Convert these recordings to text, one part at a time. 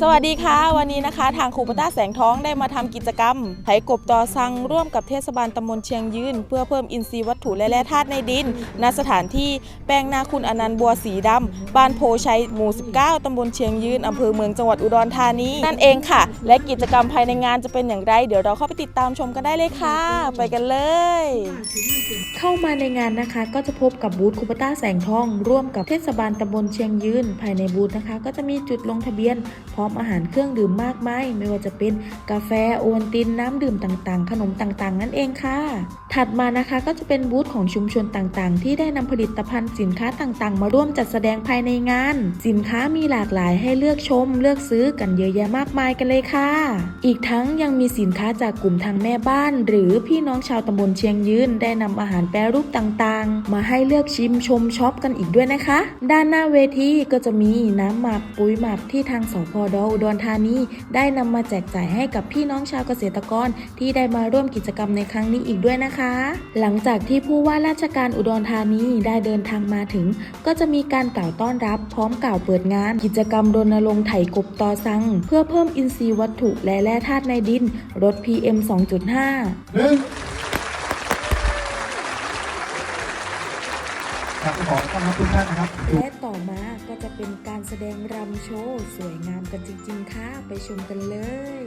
สวัสดีค่ะ วันนี้นะคะ ทางครูปต้าแสงท้องได้มาทำกิจกรรมไถกบต่อซังร่วมกับเทศบาลตำบลเชียงยืน เพื่อเพิ่มอินทรีย์วัตถุและแร่ธาตุในดิน ณสถานที่แปลงนาคุณอนันต์บัวสีดำ บ้านโพชัยหมู่ 19 ตำบลเชียงยืนอำเภอเมืองจังหวัดอุดรธานีนั่นเองค่ะ และกิจกรรมภายในงานจะเป็นอย่างไร เดี๋ยวเราเข้าไปติดตามชมกันได้เลยค่ะ ไปกันเลย เข้ามาในงานนะคะก็จะพบกับบูธครูปต้าแสงทอง ร่วมกับเทศบาลตำบลเชียงยืน ภายในบูธนะคะ ก็จะมีจุดลงทะเบียนน พร้อมอาหารเครื่องดื่มมากมายไม่ว่าจะเป็นกาแฟโอนตินน้ำดื่มต่างๆ ขนมต่างๆ นั่นเองค่ะ ถัดมานะคะก็จะเป็นบูธของชุมชนต่างๆ ที่ได้นำผลิตภัณฑ์สินค้าต่างๆ มาร่วมจัดแสดงภายในงาน สินค้ามีหลากหลายให้เลือกชม เลือกซื้อกันเยอะแยะมากมายกันเลยค่ะ อีกทั้งยังมีสินค้าจากกลุ่มทางแม่บ้าน หรือพี่น้องชาวตำบลเชียงยืนได้นำอาหารแปรรูปต่างๆ มาให้เลือกชิมชมช็อปกันอีกด้วยนะคะ ด้านหน้าเวทีก็จะมีน้ำหมักปุ๋ยหมักที่ทางสพดอุดรธานีได้นำมาแจกจ่ายให้กับพี่น้องชาวเกษตรกรที่ได้มาร่วมกิจกรรมในครั้งนี้อีกด้วยนะคะ หลังจากที่ผู้ว่าราชการอุดรธานีได้เดินทางมาถึง ก็จะมีการกล่าวต้อนรับพร้อมกล่าวเปิดงาน กิจกรรมรณรงค์ไถ่กบตอซัง เพื่อเพิ่มอินทรีย์วัตถุและแร่ธาตุในดินลด PM 2.5 ต้รับทุกท่านนะครับ และต่อมาก็จะเป็นการแสดงรำโชว์สวยงามกันจริงๆค่ะ ไปชมกันเลย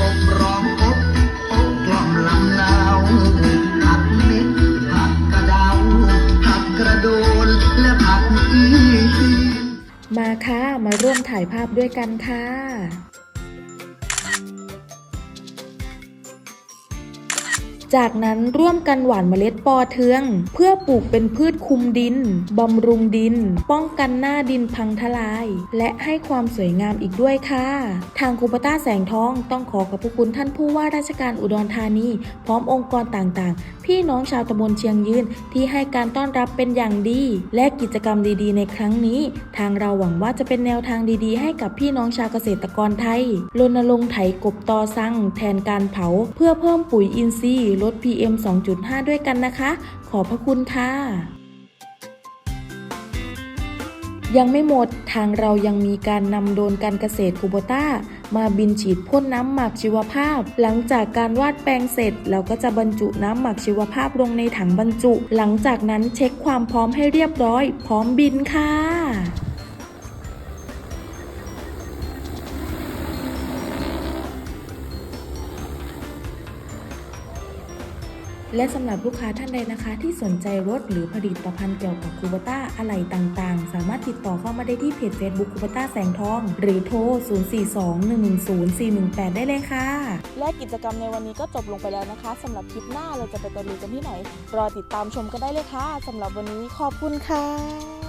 ปกร้องอกอกกล่อมลำนาผักเม็ดผักกระเดาผักกระโดนและผักอีมาค่ะ มาร่วมถ่ายภาพด้วยกันค่ะ จากนั้นร่วมกันหว่านเมล็ดปอเทือง เพื่อปลูกเป็นพืชคุมดิน บำรุงดิน ป้องกันหน้าดินพังทลาย และให้ความสวยงามอีกด้วยค่ะ ทางคูปต้าแสงทองต้องขอขอบคุณท่านผู้ว่าราชการอุดรธานี พร้อมองค์กรต่างๆ พี่น้องชาวตำบลเชียงยืนที่ให้การต้อนรับเป็นอย่างดี และกิจกรรมดีๆ ในครั้งนี้ ทางเราหวังว่าจะเป็นแนวทางดีๆ ให้กับพี่น้องชาวเกษตรกรไทยรณรงค์ไถกบตอซังแทนการเผา เพื่อเพิ่มปุ๋ยอินทรีย์ลด PM 2.5 ด้วยกันนะคะ ขอบพระคุณค่ะ ยังไม่หมดทางเรายังมีการนำโดนการเกษตรคูโบต้า มาบินฉีดพ่นน้ำหมักชีวภาพ หลังจากการวาดแปลงเสร็จ เราก็จะบรรจุน้ำหมักชีวภาพลงในถังบรรจุ หลังจากนั้นเช็คความพร้อมให้เรียบร้อย พร้อมบินค่ะ และสำหรับลูกค้าท่านใดนะคะ ที่สนใจรถหรือผลิตภัณฑ์เกี่ยวกับคูบต้าอะไรต่างๆ สามารถติดต่อเข้ามาได้ที่เพจ Facebook คูบต้าแสงทอง หรือโทร 042-110-418 ได้เลยค่ะ และกิจกรรมในวันนี้ก็จบลงไปแล้วนะคะสำหรับคลิปหน้าเราจะไปตะลุยกันที่ไหน รอติดตามชมกันได้เลยค่ะสำหรับวันนี้ขอบคุณค่ะ